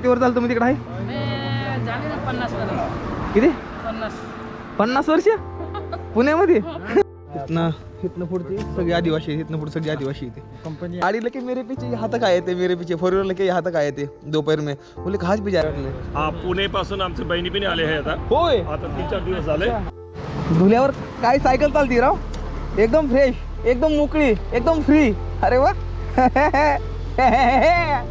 किती वर चालतं तुम्ही तिकडे आहे? झाले ना पन्नास पर्यंत किती? पन्नास. पन्नास वर्ष? पुण्यामध्ये? इथनं इथनं पुढची सगळी आदिवासी आहेत, इथनं पुढे सगळी आदिवासी येते कंपनी गाड़ी लेके मेरे पीछे हाथ काय येते मेरे पीछे? फोर व्हीलर लेके ये हाथ काय येते? दोपहर में. बोले कहाच भी जा रहे हा पुणे पासून आमचे बहिणी पण आले आहे आता. होय. आता तीन चार दिवस झाले. धुल्यावर काय सायकल चालती राव? एकदम फ्रेश एकदम मोकळी एकदम फ्री अरे वा.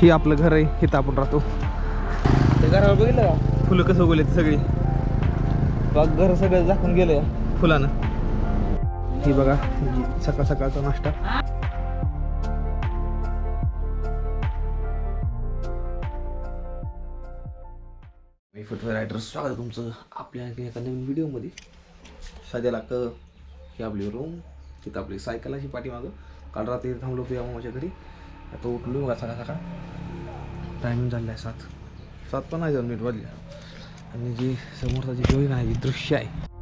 हे आपलं घर आहे इथं आपण राहतो. ते घरावर बघितलं का? फुलं कसं उगवले सगळी? बघ घर सगळं झाकून गेलं फुलानं. ही बघा सकाळ सकाळचा नाश्ता. मी फुटवेअर रायटर स्वागत तुमचं आपल्या आणखी एका नवीन व्हिडिओमध्ये. सध्याला क ही आपली रूम तिथं आपली सायकल अशी पाठीमागं. काल रात्री थांबलो होतो या मामाच्या घरी. आता उठलो बघा सकाळ सकाळ? टायमिंग झालेला आहे सात. सात पण नाही जाऊन मिनिट वाजले. आणि जी समोरचा जी जोईन आहे जी दृश्य आहे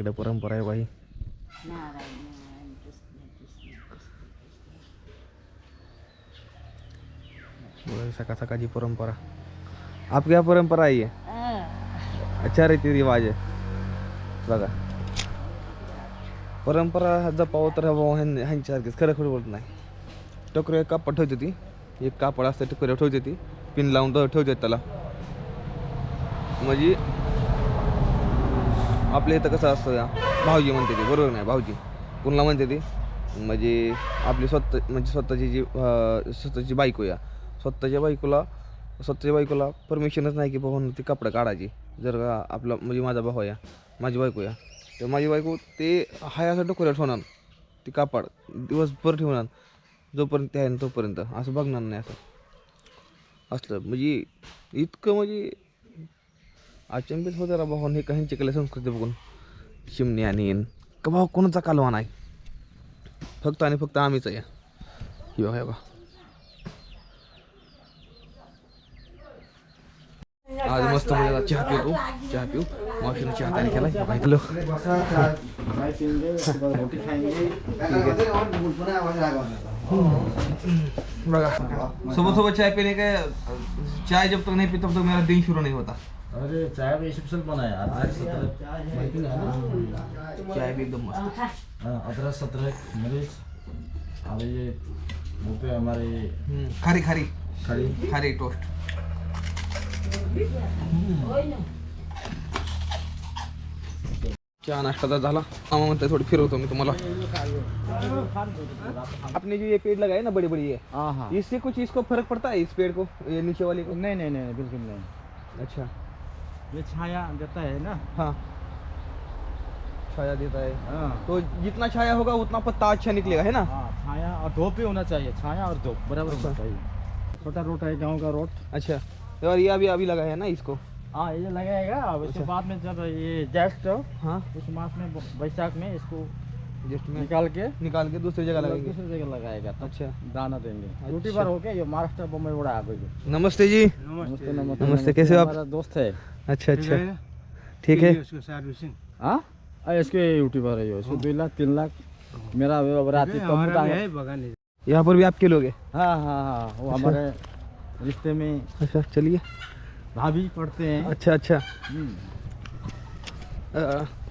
इकडे परंपरा आहे बाई. बोला, सकाळ सकाळची परंपरा. आप क्या परंपरा आहे. ये? अच्छा रीती रिवाज आहे बघा. परंपरा जपावं तर हवं ह्यां- ह्यांच्यासारखीच खरं खरं बोलत नाही. टोकरी एक कापड ठेवते ती. एक कापड असतं टोकऱ्या ठेवते ती. पिन लावून तर ठेवते त्याला. म्हणजे आपल्या इथं कसं असतं या भाऊजी म्हणते ते बरोबर नाही भाऊजी? कुणाला म्हणते ते? म्हणजे आपली स्वतः म्हणजे स्वतःची जी स्वतःची बायको या. स्वतःच्या बायकोला स्वतःच्या बायकोला परमिशनच नाही की बाबा ती कपडं काढायची. जर का आपला म्हणजे माझा भाऊ या माझी बायको या तर माझी बायको ते हाय असं डोक्यावर ठेवणार. ती कापड दिवसभर ठेवणार. जोपर्यंत ते आहे ना तोपर्यंत. असं बघणार नाही असं. असलं म्हणजे इतकं म्हणजे अचंबित होते रा भाऊ हे काहींची कला संस्कृती बघून. चिमणी आणि का भाऊ कोणाचा कालवा नाही? फक्त आणि फक्त आम्हीच आहे. ही बघा बा आज मस्त म्हणजे चहा पिऊ चहा पिऊ. मावशीनं चहा तयार केला हॅलो बघा. सोबत सोबत चाय पिणे काय? चाय जब तक नाही पीता तब तक मेरा दिन शुरू नहीं होता. अरे चाय भी स्पेशल बना है आज चाय भी एकदम मस्त. हाँ, अदरक सतरक मिर्च और ये वो पे हमारे खारी खारी. खड़ी खारी टोस्ट चहा नाश्ता तर झाला. मामा म्हणते थोडी फिरवतो मी तुम्हाला. आपने जो ये पेड़ लगाए ना बड़ी बड़ी ये हाँ हाँ. इससे कुछ इसको फर्क पड़ता है इस पेड़ को ये नीचे वाले को? नहीं नहीं नहीं बिल्कुल नहीं। अच्छा। ये छाया देता है ना? हाँ। छाया देता है। हाँ। तो जितना छाया होगा उतना पत्ता अच्छा निकलेगा है ना? हाँ छाया और धोप भी होना चाहिए। छाया और धोप बराबर होना चाहिए। छोटा रोट है गाँव का रोट अच्छा। और ये अभी अभी लगा है ना इसको? हाँ ये लगाएगा उसके बाद में जब ये जस्ट हाँ। उस मास में बैसाख में इसको जस्ट में निकाल के? निकाल के दूसरी जगह लगाएँगे। दूसरी जगह लगाएगा तब अच्छा। दाना देंगे। अच्छा। ड्यूटी पर होके ये महाराष्ट्र बम्बई उड़ा आ गई नमस्ते जी। नमस्ते नमस्ते। नमस्ते, कैसे हो आप? हमारा दोस्त है। अच्छा अच्छा। ठीक है। हाँ। इसके यूट्यूबर है इसको दो लाख तीन लाख। मेरा अब रात है यहाँ पर भी आपके लोग हैं? हाँ हाँ हाँ वो हमारे रिश्ते में अच्छा चलिए। भाभी पढ़ते हैं। अच्छा अच्छा। हम्म.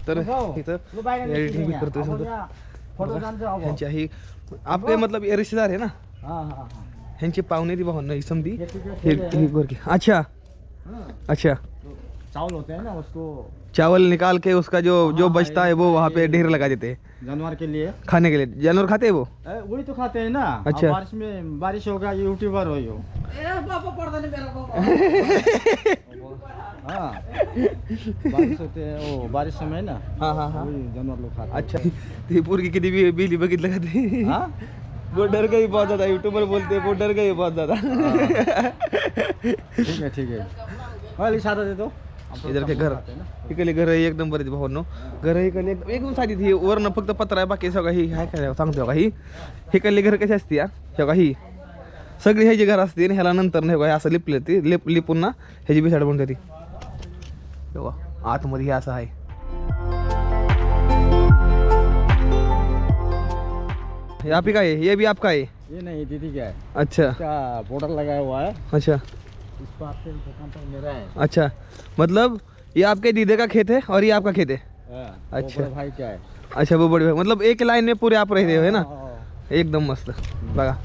तर इथं एडिटिंग भी छीलेंगे। करते समजा। ह्यांची ही आपके मतलब रिश्तेदार है ना? हाँ हाँ हाँ. ह्यांची पाहुणे ती भाऊ नाही समधी है, हे है। हे गोरकी अच्छा. हाँ, अच्छा. चावल होते हैं ना उसको चावल निकाल के उसका जो जो बचता है वो वहाँ पे ढेर लगा देते हैं। जानवर के लिए। खाने के लिए। जानवर खाते हैं वो? वही तो खाते हैं ना। अच्छा। बारिश में बारिश होगा यूट्यूबर हो हाँ. बारिश होते हैं वो बारिश समय ना? हाँ हाँ हाँ. जानवर लोग खाते अच्छा ती पोरगी किती बी बिली बघितलं का ते? हैं? हाँ वो डर गई बहुत ज्यादा यूट्यूबर बोलते हैं, वो डर गई बहुत ज्यादा ठीक है ठीक है हाँ इशारा दे दो इधर के घर. इकडे घर एक नंबर आहे भावांनो. घर इकडे एकदम एकदम साधी ती वरनं फक्त पत्र आहे बाकी सगळं ही काय काय सांगतो का ही? इकडली घर कशी असते हे का ही? सगळी ह्याची घर असते आणि ह्याला नंतर नाही असं लिपले ती. लिप लिपून ना ह्याची बिसाड बनते ती. तेव्हा आतमध्ये हे असं आहे. हे आपी काय आहे? ये भी आपका है ये नहीं दीदी क्या है अच्छा. इसका बॉर्डर लगाया हुआ है अच्छा. इस दुकान मेरा है अच्छा. मतलब ये आपके दीदे का खेत है और ये आपका खेत है? हाँ, अच्छा। बड़ा भाई क्या है. अच्छा वो बड़े मतलब एक लाइन में पूरे आप रहते हो है ना? हाँ, एकदम मस्त। बघा.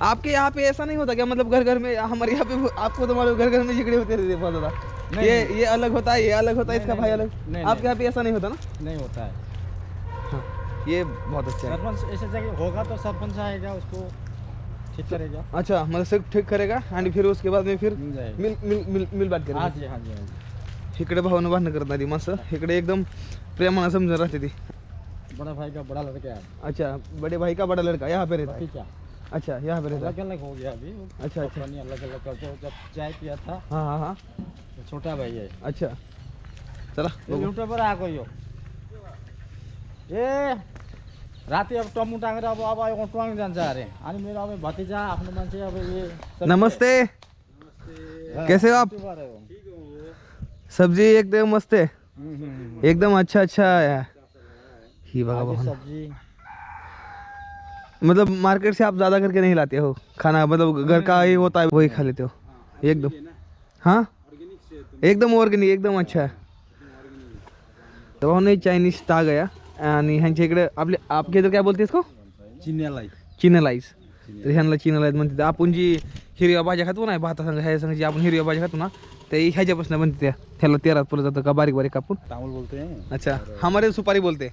आपके यहाँ पे ऐसा नहीं होता क्या? मतलब घर घर में हमारे यहाँ पे आपको तो मालूम घर घर में झगड़े होते रहते हैं बहुत ज्यादा। ये ये अलग होता है ये अलग होता है इसका भाई अलग। आपके यहाँ पे ऐसा नहीं होता ना? नहीं होता है। ये बहुत अच्छा है। सरपंच ऐसे जगह होगा तो सरपंच आएगा उसको ठीक करेगा। अच्छा मतलब सब ठीक करेगा आणि फिर उसके बाद में फिर मिल मिल मिल मिल बात करेगा। हाँ जी हाँ जी इकडे भावनं भांडणं ती माणसं इकडे एकदम प्रेमानं समजून राहते ती. बड़ा भाई का बड़ा लड़का है अच्छा बड़े भाई का बड़ा लड़का? यहाँ पे रहता है. अच्छा यहाँ पे अलग अलग हो गया अभी। अच्छा अच्छा। कंपनी अलग अलग कर दो जब चाय पिया था हाँ हाँ हाँ। तो छोटा भाई है। अच्छा। चला. युट्युबर आएको यो ए राति अब टम्मु टाँगेर अब अब अब टुवाङ जान्छ अरे अनि मेरो अब भतिजा आफ्नो मान्छे अब ये नमस्ते। हाँ, कैसे हो आप? है। सब्ज़ी एकदम मस्त है। हम्म, हम्म, हम्म। एकदम अच्छा अच्छा है ही सब्ज़ी मतलब मार्केट से आप ज़्यादा करके नहीं लाते हो। खाना मतलब घर का ही होता है वही खा लेते हो। एकदम। हाँ? एकदम ऑर्गेनिक एकदम अच्छा है। तेव्हा नाही चायनीज आ गया आणि ह्यांच्या इकडे आपले आपके इधर काय बोलते इसको? चिन्यालाई चिनलाईज तर ह्यांना चिनलाईज म्हणते आपण जी हिरव्या भाज्या खातो ना भाता संग ह्या संग जी आपण हिरव्या भाज्या खातो ना ते ह्याच्यापासून म्हणते त्या. ह्याला तेरात पुरत जातं का बारीक बारीक कापून. बोलते हैं अच्छा. हमारे सुपारी बोलते.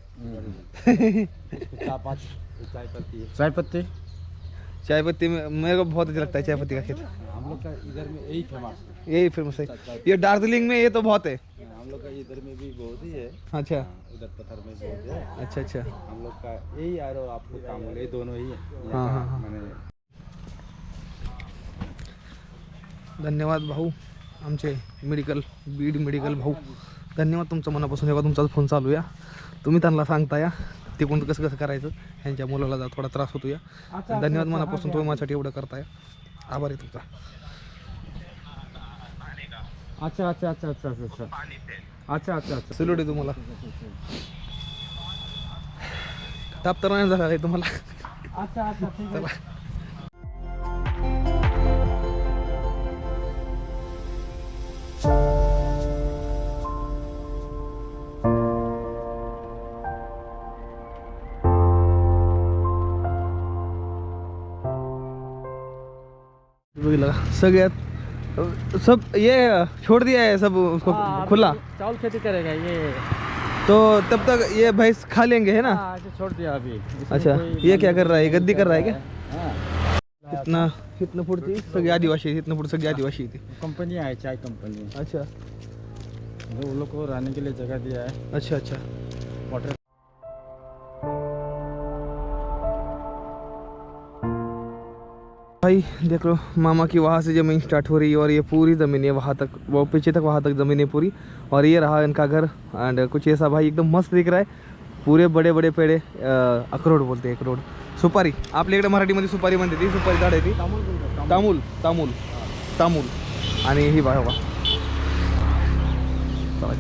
चापात चाय पत्ती चाय पत्ती चाय पत्ती में- मेरे को बहुत अच्छा लगता है चाय पत्ती का खेत। हम लोग का इधर में यही फेमस यही फेमस है। ये दार्जिलिंग में ये तो बहुत है। हम लोग का इधर में भी बहुत ही है। अच्छा। उधर पत्थर में बहुत है। अच्छा अच्छा। हम लोग का यही यार आपको तामुल ये दोनों ही है। हाँ। मैंने धन्यवाद भाऊ आमचे मेडिकल बीड मेडिकल भाऊ। धन्यवाद तुमचं मनापासून एवढा तुमचाच फोन चालू या तुम्ही त्यांना सांगता या ते कोणतं कसं कसं करायचं ह्यांच्या मुलाला जा थोडा त्रास होतो या धन्यवाद मनापासून तुम्ही माझ्यासाठी एवढं करताय. आभार आहे तुमचा. अच्छा अच्छा अच्छा अच्छा अच्छा अच्छा. अच्छा अच्छा अच्छा. सल्यूट आहे तुम्हाला. ताप तर नाही झाला आहे तुम्हाला. अच्छा अच्छा सगळ्यात सब ये छोड़ दिया है सब उसको हाँ, खुला। चावल खेती करेगा ये। तो तब तक ये भैंस खा लेंगे है ना? हाँ, ऐसे छोड़ दिया अभी। अच्छा, ये क्या कर रहा है? गद्दी कर रहा है क्या? हाँ, इतना इथनं पुढची सगळी आदिवासी आहेत, इथनं पुढे सगळी आदिवासी येते कंपनी है चाय कंपनी। अच्छा। उन लोग को रहने के लिए जगह दिया है। अच्छा अच्छा। वाटर भाई देख लो मामा की वहाँ से ज़मीन स्टार्ट हो रही है और ये पूरी ज़मीन है वहाँ तक वो पीछे तक वहाँ तक ज़मीन है पूरी और ये रहा इनका घर एंड कुछ ऐसा भाई एकदम मस्त दिख रहा है। पूरे बड़े बड़े पेड़े अ, अखरोड बोलते हैं अखरोड सुपारी आपल्या इकडे मराठीमध्ये सुपारी म्हणते ती सुपारी झाड आहे ती। तामुल तामूल. तामूल आणि ही बघा चला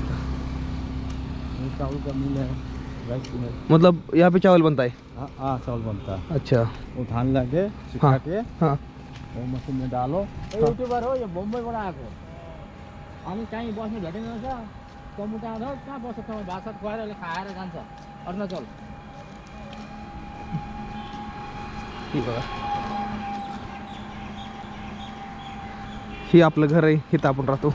मतलब यहाँ पे चावल बनता है? हाँ हाँ चावल बनता है। अच्छा। वो धान लगे सुखा हाँ। के हाँ। वो मशीन में डालो। युट्युबर हो यो बम्बईबाट आएको अनि कहीँ बस्नु भेटेन रहेछ टमुटा आउँदा कहाँ बस्छ तपाईँ भात सात खुवाएर अहिले खाएर जान्छ अरुणाचल ही ही आपलं घर आहे इथं आपण राहतो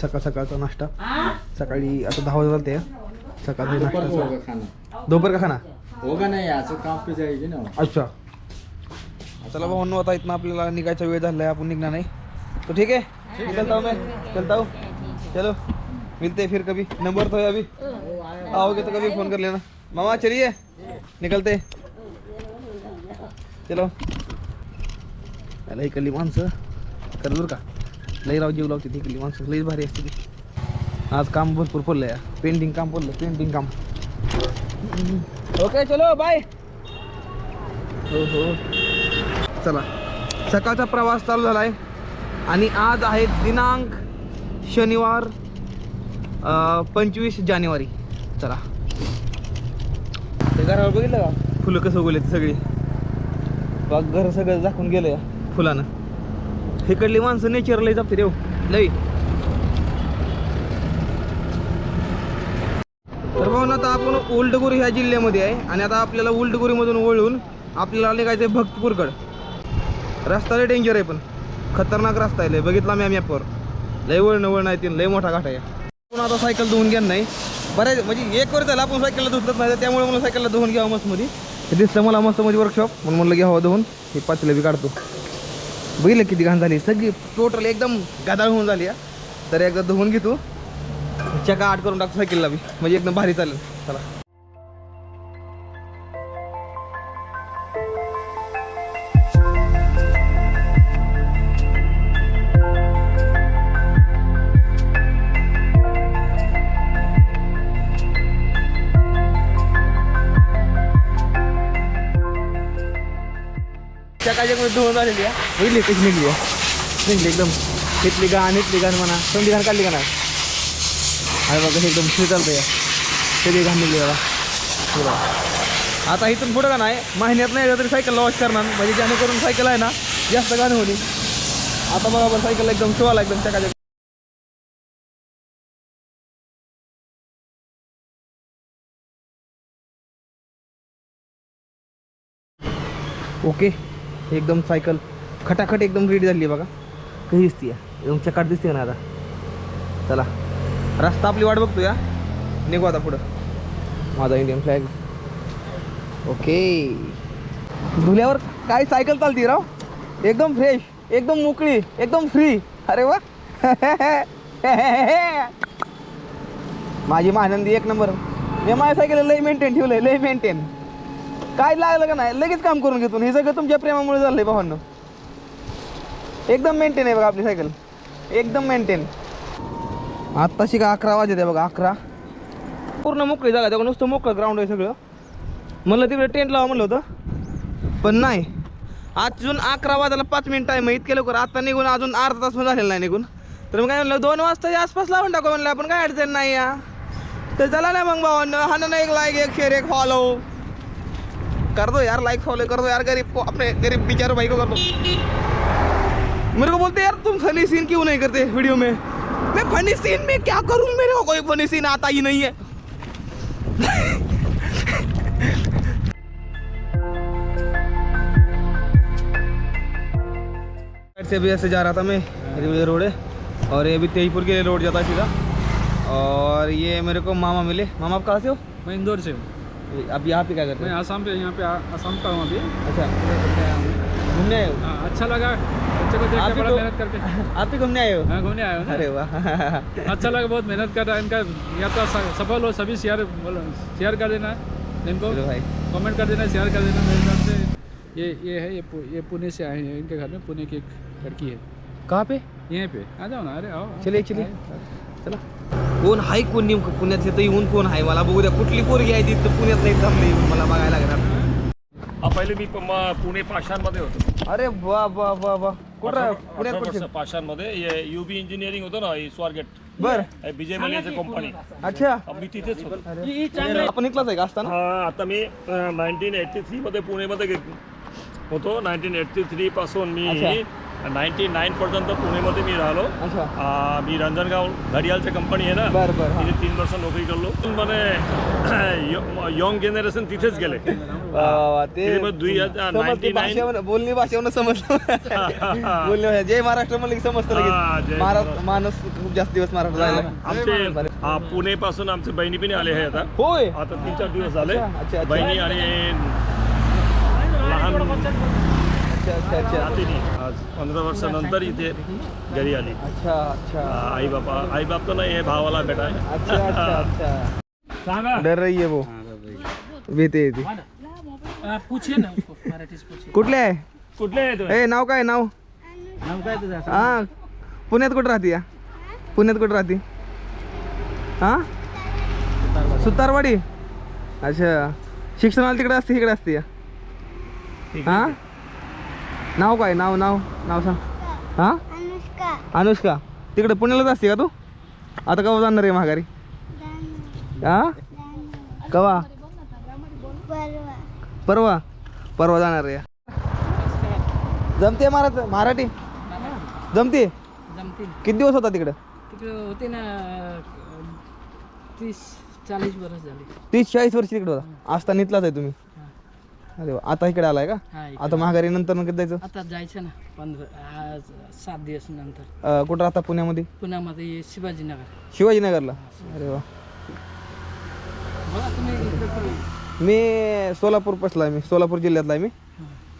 सकाळ सकाळचा नाश्ता. सकाळी आता दहा वाजता चालते सकाळचा ऊपर को नाश्ता होगा खाना दोपहर का खाना होगा नहीं यहाँ से काम पे जाएगी ना. अच्छा. चला भाऊ आता इथनं आपल्याला निघायचा वेळ झाला आहे आपण निघणार नाही. तो ठीक है चलता हूँ मैं चलता हूँ. चलो. मिलते हैं फिर कभी. नंबर तो है अभी. आओगे तो कभी फोन कर लेना. मामा चलिए. निकलते. चलो. लई इकडली माणसं. कर बरं का? लई राव जीव लावते ती इकडली माणसं. लई भारी असते ती. आज काम भरपूर पडलं या. पेंटिंग काम पडलं पेंटिंग काम. ओके चलो बाय हो हो. चला. सकाळचा प्रवास चालू झाला आहे आणि आज आहे दिनांक शनिवार पंचवीस जानेवारी. चला. ते घरावर बघितलं का? फुलं कसं उगवले सगळी? बघ घर सगळं झाकून गेलं या फुलानं. इकडली माणसं नेचर लई जपते देव लई तर भाऊन आता आपण उल्टगुरी ह्या जिल्ह्यामध्ये आहे आणि आता आपल्याला उल्टगुरीमधून वळून आपल्याला निघायचं आहे भक्तपूरकड. रस्ता लय डेंजर आहे पण. खतरनाक रस्ता आहे लय. बघितला मी मॅपवर लय वळणं वळण आहे तीन. लय मोठा घाट आहे. आपण आता सायकल धुवून घ्या नाही. बऱ्याच म्हणजे एक वर झालं आपण सायकलला धुतलंच नाही त्यामुळे मला सायकलला धुवून घ्यावं मस्त मध्ये हे दिसतं मला मस्तमध्ये वर्कशॉप म्हणून म्हणलं घ्यावं धुवून हे पाचलं बी काढतो. बघितलं किती घाण झाली. सगळी टोटल एकदम गादाळ होऊन झाली हा. तर एकदा धुवून घेतो चका आठ करून टाकतो सायकलला मी म्हणजे एकदम भारी चालेल. चला. चकाच्या धुवून झालेली आहे. बघितली निघली आहे? निघली एकदम. इथली गाण इथली गाण म्हणा. समजी घाण काढली का नाही? अरे बघा एकदम फ्री चालतं या सगळी घाण निघली बाबा. आता इथून पुढं का नाही? महिन्यात नाही तरी सायकल वॉश करणार. म्हणजे जेणेकरून सायकल आहे ना जास्त गाणी होती आता बघा बरं सायकल एकदम शिवाला एकदम चकाचक. ओके. एकदम सायकल खटाखट एकदम रेडी झाली बघा. कशी दिसते एकदम चकाट दिसते ना आता. चला. रस्ता आपली वाट बघतो या. निघू आता पुढं. माझा इंडियन फ्लॅग ओके धुल्यावर काय सायकल चालती राव? एकदम फ्रेश एकदम मोकळी एकदम फ्री अरे वा. माझी महानंदी एक नंबर मी माझ्या सायकल लई मेंटेन ठेवलंय लई मेंटेन काय लागलं का नाही? लगेच काम करून घेतो. हे सगळं तुमच्या प्रेमामुळे झालंय भावांनो. एकदम मेंटेन आहे बघा आपली सायकल एकदम मेंटेन आत्ताशी का अकरा वाजत आहे बघा अकरा. पूर्ण मोकळी जागा त्या नुसतं मोकळं ग्राउंड आहे सगळं. म्हणलं तिकडे टेंट लावा म्हणलं होतं. पण नाही. अजून अकरा वाजायला पाच मिनिट टाईम आहे. इतके लवकर आता निघून अजून अर्धा तास झालेला नाही निघून. तर मग काय म्हणलं दोन वाजता आसपास लावून टाकू म्हणलं आपण काय अडचण नाही या. तर चला ना मग भावांना हा ना एक लाईक एक शेअर एक फॉलो कर दो यार लाइक फॉलो कर दो यार, गरीब को, अपने गरीब बेचारे भाई को कर दो। मेरे को बोलते यार, तुम फनी सीन क्यों नहीं करते वीडियो में? मैं फनी सीन में क्या करूँ? मेरे को कोई फनी सीन आता ही नहीं है। से भी ऐसे जा रहा था मैं, रेलवे रोड है, और ये भी तेजपुर के लिए रोड जाता सीधा। और ये मेरे को मामा मिले। मामा आप कहाँ से हो? मैं इंदौर से हूँ। ये- आप यहाँ पे क्या करते मैं हो? आसाम पे यहाँ पे आसाम का हूँ अभी। अच्छा। घूमने आए हो? हाँ, अच्छा लगा। बच्चे को देख के बड़ा तो- मेहनत करके। आप ही घूमने आए हो? हाँ घूमने आया हूँ। अरे वाह। अच्छा लगा बहुत मेहनत कर रहा है। इनका यात्रा स- सफल हो सभी शेयर शेयर कर देना इनको। भाई। कमेंट कर देना शेयर कर देना मेरे हिसाब से। ये ये है ये ये पुणे से आए हैं। इनके घर में पुणे की एक लड़की है। कहाँ पे? यहीं पे। आ जाओ ना अरे आओ। चलिए, चलिए. चला। कोण आहे कोण नेमकं पुण्यात येतं येऊन कोण आहे मला बघू द्या कुठली पोरगी आहे तिथं पुण्यात नाही थांबली येऊन मला बघायला लागणार. हा, पहिले मी प- म- पुणे पाषाणमध्ये होतो. अरे वा वा वा वा. कुठं अठरा पुण्यात वर्ष कुठे? पाषाणमध्ये. युबी इंजिनिअरिंग होतं ना स्वारगेट. बर. विजय मलियाची कंपनी अच्छा. मी तिथेच होतो. आपण इथलाच आहे का असताना? हा आता मी नाईन्टीन एटी थ्री मध्ये पुणेमध्ये गे- होतो. नाईन्टीन एट्टी थ्री पासून मी अच्छा. नाईन्टी नाईन पर्यंत पुणेमध्ये मी राहिलो. आ, मी रंजनगाव घडियालची कंपनी आहे ना? बर बर. तिथे तीन वर्ष नोकरी करलो. म्हणे यंग जनरेशन तिथेच गेले. वा, वा, वा. ते तिथे मग दुई हजार समजते 99 भाषेवर बोलणी भाषेवर समजलं बोलणी भाषा जय महाराष्ट्र म्हणलं की समजतं हा, लगेच जय महाराष्ट्र महाराष्ट्र. माणूस खूप जास्त दिवस महाराष्ट्र राहिला. आमचे आ, पुणेपासून आमचे बहिणी पण आले आहे आता होय. आता तीन चार दिवस झाले. अच्छा. बहिणी आणि लहान अच्छा अच्छा अच्छा. नातिनी. पंधरा वर्षानंतर इथे घरी आली. अच्छा अच्छा. आई बापा आई बाप तर नाही हे भावाला बेटा आहे. अच्छा अच्छा अच्छा. सांगा. डर रही है वो. भीती येते आप पूछिए ना उसको मराठी से पूछिए. कुठले आहे? कुठले आहे ए नाव काय नाव? नाम काय तुझं? हा. पुण्यात कुठं राहते या? पुण्यात कुठं राहते? हा? सुतारवाडी. अच्छा. शिक्षणाला तिकडे असते इकडे असते या. हा? नाव काय? नाव नाव नाव सांग. हा? अनुष्का. अनुष्का. तिकडे पुण्यालाच असते का तू? आता कवा जाणार आहे माघारी? हा? कवा? परवा. परवा? परवा जाणार आहे. जमते महाराज? मराठी? जमते? किती दिवस होता तिकडं? तिकडे होते ना तीस चाळीस वर्ष झाले. तीस चाळीस वर्ष तिकडे होता. असता नितलाच आहे तुम्ही. अरे वा. आता इकडे आलाय का? हा इकडे. आता माघारी नंतर मग कधी जायचं? आता जायचं ना पंधरा आज सात दिवस नंतर. अं, कुठं राहता पुण्यामध्ये? पुण्यामध्ये शिवाजीनगर. शिवाजीनगरला? अरे वा. बघा तुम्ही इकडे पण- मी सोलापूर पसला आहे मी. सोलापूर जिल्ह्यातला आहे मी.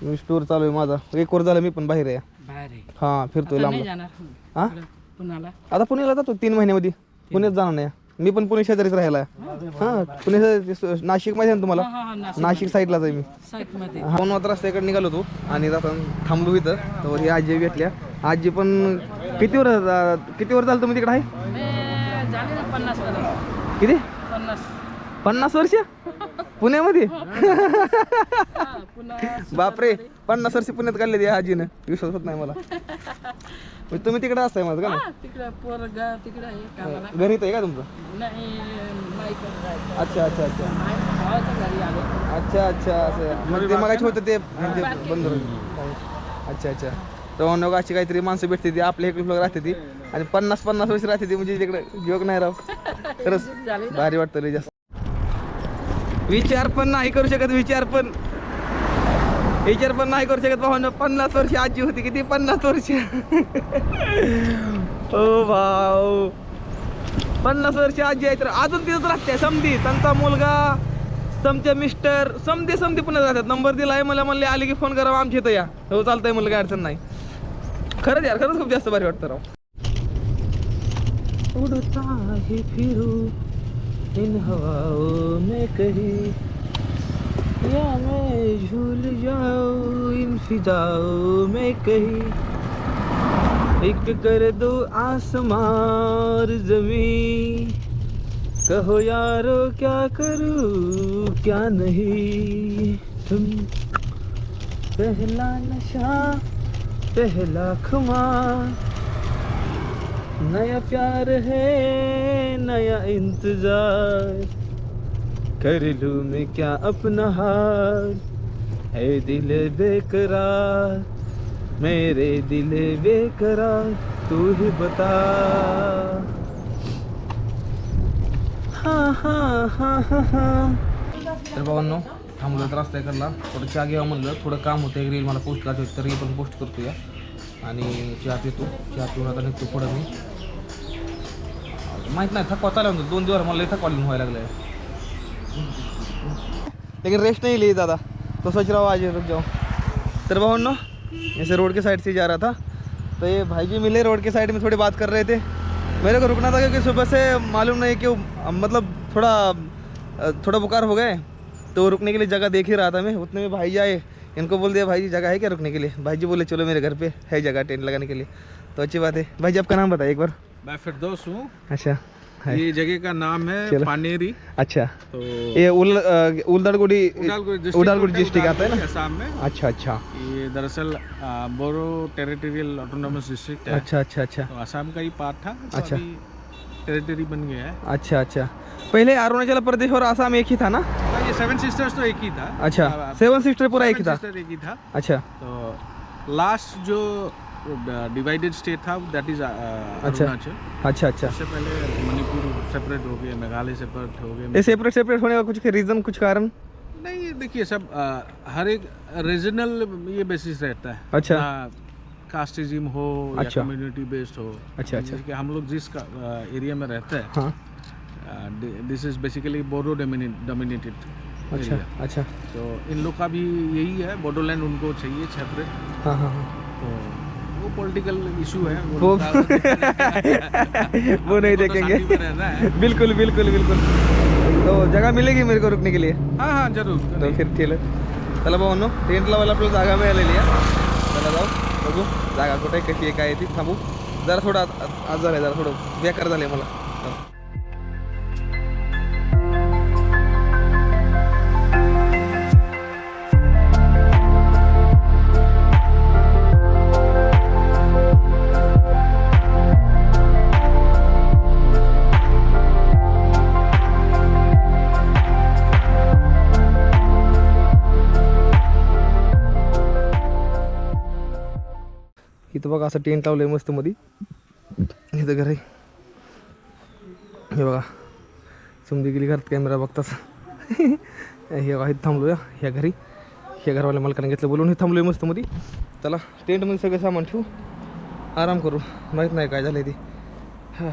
मी स्टोर चालू आहे माझा. एक वर झालं मी पण बाहेर आहे. बाहेर आहे. हा फिरतोय आता लांब. नाही जाणार. हा? इकडं पुण्याला. आता पुण्याला जातो तीन महिन्यामध्ये. पुण्यात जाणार नाही. मी पण पुणे शेजारीच राहायला आहे. हा पुणे शेजारी- नाशिक माहिती आहे ना तुम्हाला? नाशिक साईडलाच आहे मी. वाजता रस्त्याकडे निघालो होतो आणि जाताना थांबलो इथं. तर ही आजी भेटल्या. आजी पण किती वर किती वर झालं तुम्ही तिकडे आहे? किती? पन्नास. वर्ष? पुण्यामध्ये? हा, बापरे पन्नास वर्ष पुण्यात काढले ते आजीनं. विश्वास होत नाही मला. म्हणजे तुम्ही तिकडे असताय माझं का ना हा, तिकडे पोरगा तिकडे आहे कामाला. घरी इथं आहे का तुमचं? नाही जायचं अच्छा अच्छा अच्छा. आहे, भावाच्या घरी आलो. अच्छा अच्छा असं मग ते मगाशी होतं ते म्हणजे बंद. अच्छा अच्छा. तर नको अशी काहीतरी माणसं भेटते ती आपल्या इकडे लोक राहते ती. आणि पन्नास पन्नास वर्ष राहते ती म्हणजे तिकडे जोक नाही राव. खरंच झाले भारी वाटतं लय जास्त. विचार पण नाही करू शकत विचार पण. विचार पण नाही करू शकत भावानं. पन्नास वर्ष आजी होती किती? पन्नास वर्ष. ओ भाऊ. पन्नास वर्ष आजी आहे तर अजून तिथंच राहते समधी. त्यांचा मुलगा समचे मिस्टर समधी समधी पुण्यात राहतात. नंबर दिला आहे मला म्हणले आले की फोन करावं आमच्या इथं या. हो चालतंय मला काय अडचण नाही. खरंच यार खरंच खूप जास्त भारी वाटतं राव. उड़ता है फिरू इन हवाओं में कहीं. या मैं झूल जाऊँ इन फिजाओं में कहीं। एक कर दो आसमार जमी कहो यारो, क्या करूँ, क्या नहीं? तुम पहला नशा, पहला खुमार। नया प्यार है, नया इंतज़ार। कर लूँ मैं क्या अपना हाल? है दिल बेकरार मेरे दिल बेकरार तू ही बता। हाँ हाँ हाँ हाँ हाँ। तर बाबांनो थांबलो तर रस्ता इकडला थोडं चहा घ्यावं म्हणलं. थोडं काम होतं एक रील मला पोस्ट करायचं होती तर रील पण पोस्ट करतो या. आणि चहा पितो. चहा पिऊन आता निघतो पुढं मी. माहीत नाही थकवा चालला होता दोन दिवस मला थकवा लिहून व्हायला लागलाय. लेकिन रेस्ट नहीं ली ज़्यादा। तो सोच रहा हूँ आज रुक जाऊँ। तर भावनो ऐसे रोड के साइड से जा रहा था। तो ये भाई जी मिले रोड के साइड में थोड़ी बात कर रहे थे। मेरे को रुकना था क्योंकि सुबह से मालूम नहीं कि मतलब थोड़ा थोड़ा बुखार हो गए। तो रुकने के लिए जगह देख ही रहा था मैं। उतने में भाई आए इनको बोल दिया भाई जी जगह है क्या रुकने के लिए? भाई जी बोले चलो मेरे घर पे है जगह टेंट लगाने के लिए। तो अच्छी बात है। भाई जी आपका नाम बताइए एक बार। मैं फिरदौस हूँ। अच्छा। ये जगह का नाम है पानेरी। अच्छा। तो ये उल उलदाड़गुड़ी डिस्ट्रिक्ट आता है ना? असम में। अच्छा अच्छा। ये दरअसल बोरो टेरिटोरियल ऑटोनोमस डिस्ट्रिक्ट है। अच्छा अच्छा अच्छा। तो असम का ही पार्ट था तो अच्छा। टेरिटरी बन गया है। अच्छा अच्छा। पहले अरुणाचल प्रदेश और आसाम एक ही था ना? हाँ, ये सेवन सिस्टर्स तो एक ही था। अच्छा। सेवन सिस्टर पूरा एक ही था? एक ही था। अच्छा। तो लास्ट जो डिवाइडेड स्टेट था दैट इज़ अरुणाचल। अच्छा अच्छा। उससे पहले मणिपुर सेपरेट हो गया मेघालय सेपरेट हो ये गया सेपरेट सेपरेट होने का कुछ रीज़न कुछ कारण? नहीं देखिए सब हर एक रीजनल ये बेसिस रहता है। अच्छा। कास्टिज्म हो या अच्छा। कम्युनिटी बेस्ड हो। अच्छा, अच्छा। हम लोग जिस एरिया में रहते हैं हाँ। This is basically Bodo dominated अच्छा अच्छा। तो इन लोग का भी यही है बोडोलैंड उनको चाहिए सेपरेट हाँ हाँ हाँ। तो वो पॉलिटिकल इशू है। वो- वो नहीं तो देखेंगे। बिल्कुल बिल्कुल बिल्कुल। तो जगह मिलेगी मेरे को रुकने के लिए? हाँ हाँ ज़रूर। तो फिर ठीक आहे चला भाऊ टेंट लावायला आपल्याला जागा मिळालेली आहे चला जाऊ बघू जागा कुठे कशी आहे काय ती थांबू। जरा थोडं आज आहे जरा थोडं बेकार झालं आहे मला। बघा असं टेंट लावलं आहे मस्त मध्ये इथं घर आहे. हे बघा समजी गेली घरात कॅमेरा बघताच. हे बघा इथं थांबलो या ह्या घरी. ह्या घरवाल्या मालकाने घेतलं बोलून हे थांबलो मस्त मध्ये चला टेंटमध्ये सगळं सामान ठेवू. आराम करू. माहीत नाही काय झालं ते. हा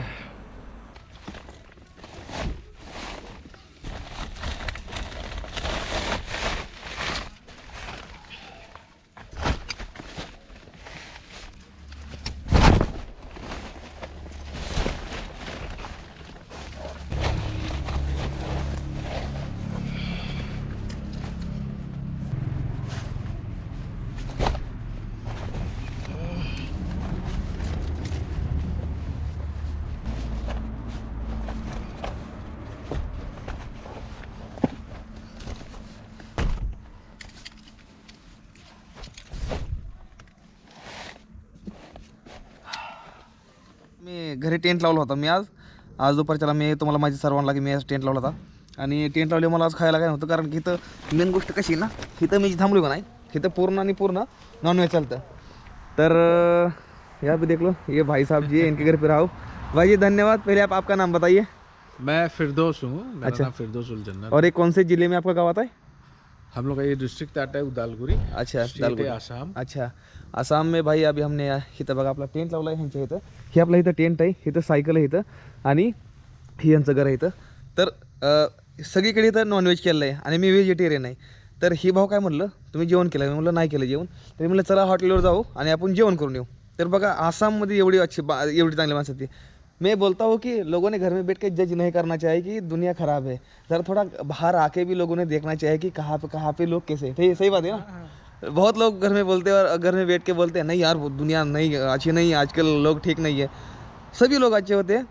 मी घरी टेंट लावला होता मी आज. आज दुपारच्याला मी तुम्हाला माहिती सर्वांना की मी आज टेंट लावला होता. आणि टेंट लावले मला आज खायला काय नव्हतं कारण की इथं मेन गोष्ट कशी ना इथं मी थांबलो का नाही इथं पूर्ण आणि पूर्ण नॉनव्हेज चालतं. तर यहाँ पे देख लो ये भाई साहब जी इनके घर पे रहो. भाई जी धन्यवाद. पहले आप आपका नाम बताइए. मैं फिरदौस हूँ अच्छा। फिरदौस उल जन्नत। और ये कौन से ज़िले में आपका गाँव आता है? हम लोग का ये डिस्ट्रिक्ट आता है उदालगुरी अच्छा. आसाम। अच्छा। आसाम में भाई अभी हमने इथं बघा आपला टेंट लावला आहे ह्यांच्या इथं. हे आपलं इथं टेंट आहे इथं सायकल आहे इथं. आणि हे यांचं घर आहे इथं. तर सगळीकडे इथं नॉनव्हेज केलेलं आहे आणि मी व्हेजिटेरियन आहे. तर हे भाऊ काय म्हणलं तुम्ही जेवण केलं मी म्हणलं नाही केलं जेवण. तरी म्हणलं चला हॉटेलवर जाऊ आणि आपण जेवण करून येऊ. तर बघा आसाममध्ये एवढी अच्छी बा एवढी चांगली माणसं ती. मैं बोलता हो हूँ कि लोगों ने घर में बैठ के जज नहीं करना चाहिए कि दुनिया ख़राब है. ज़रा थोड़ा बाहर आके भी लोगों ने देखना चाहिए कि कहाँ पे कहाँ पे लोग कैसे हैं। सही बात है ना? बहुत लोग घर में बोलते हैं और घर में बैठ के बोलते हैं नहीं यार वो दुनिया नहीं अच्छी नहीं है आजकल लोग ठीक नहीं है। सभी लोग अच्छे होते हैं।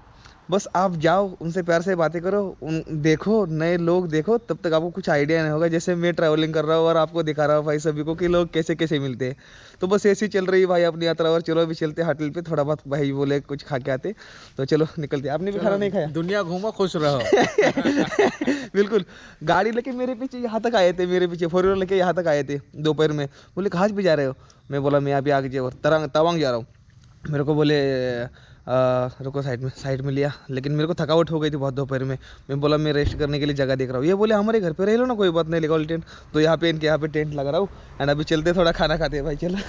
बस आप जाओ उनसे प्यार से बातें करो उन देखो नए लोग देखो तब तक आपको कुछ आइडिया नहीं होगा। जैसे मैं ट्रैवलिंग कर रहा हूँ और आपको दिखा रहा हूँ भाई सभी को कि लोग कैसे कैसे मिलते हैं। तो बस ऐसी चल रही है भाई अपनी यात्रा और चलो अभी चलते हैं होटल पे थोड़ा बहुत भाई बोले कुछ खा के आते। तो चलो निकलते आपने भी खाना नहीं खाया? दुनिया घूमो खुश रहो। बिल्कुल। गाड़ी लेके मेरे पीछे यहाँ तक आए थे मेरे पीछे फोर व्हीलर लेके यहाँ तक आए थे दोपहर में। बोले कहाँ पे जा रहे हो? मैं बोला मैं अभी आगे जा तरंग तवांग जा रहा हूँ। मेरे को बोले "आ, रुको साइड में साइड में लिया। लेकिन मेरे को थकावट हो गई थी बहुत दोपहर में। मैं बोला मैं रेस्ट करने के लिए जगह देख रहा हूँ। ये बोले हमारे घर पे रह लो ना कोई बात नहीं लेगा टेंट तो यहाँ पे इनके यहाँ पे टेंट लगा रहा हूँ। एंड अभी चलते थोड़ा खाना खाते हैं भाई चलो।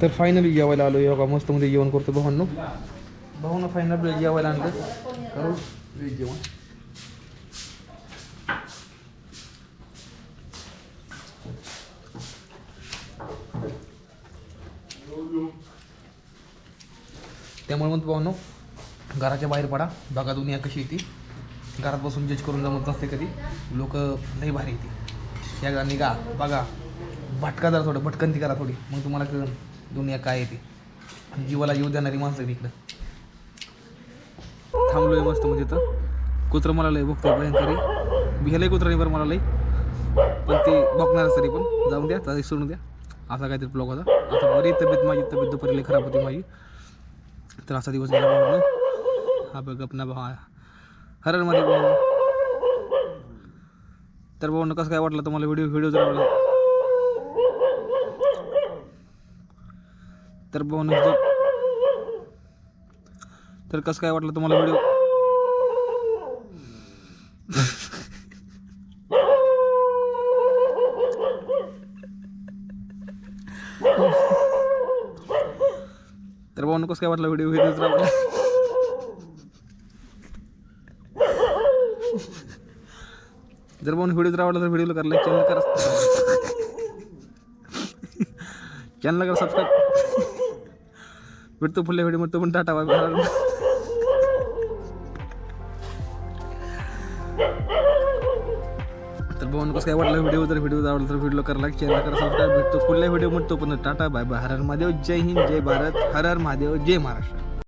तर फायनली जेवायला आलो योगा मस्त मध्ये जेवण करतो भावांनो भाऊनं फायनल जेवायला आणलं करू व्हेज जेवण त्यामुळे म्हणतो भावांनो घराच्या बाहेर पडा. बघा दुनिया कशी येते घरात बसून जज करून जमत नसते कधी. लोक लई भारी येते या निघा बघा. भटका जरा थोडं भटकंती करा थोडी. मग तुम्हाला कळ दुनिया काय येते जीवाला जीव देणारी माणसं आहेत इकडं. थांबलोय मस्त म्हणजे तर कुत्रं मला लय बघतोय भयंकरी भिलंय कुत्रं नाही बरं मला लय. पण ते बघणारच तरी पण. जाऊन द्या तरी सोडून द्या. असा काहीतरी ब्लॉग होता. आता बरी तब्येत माझी तब्येत दुपारी लय खराब होती माझी. तर असा दिवस गेला हा बघ अपना भाव हररमध्ये भाऊ तर भाऊ कसं काय वाटलं तुम्हाला व्हिडिओ व्हिडिओ जर आवडला? तर भाऊ तर कसं काय वाटलं तुम्हाला व्हिडिओ तर भाऊ कसं काय वाटला व्हिडिओ व्हिडिओ जर जर भाऊ व्हिडिओ जर आवडला तर व्हिडिओला करा लाईक चॅनल करा. चॅनलला करा सबस्क्राईब भेटतो पुढल्या व्हिडिओ म्हणतो तो पण टाटा बाय. काय वाटलं व्हिडिओ जर व्हिडिओ आवडला तर व्हिडिओ करा लाईक चॅनल करा सबस्क्राईब भेटतो. पुढल्या व्हिडिओ म्हणतो पण टाटा बाय बाय हर हर महादेव. जय हिंद जय भारत. हर हर महादेव जय महाराष्ट्र.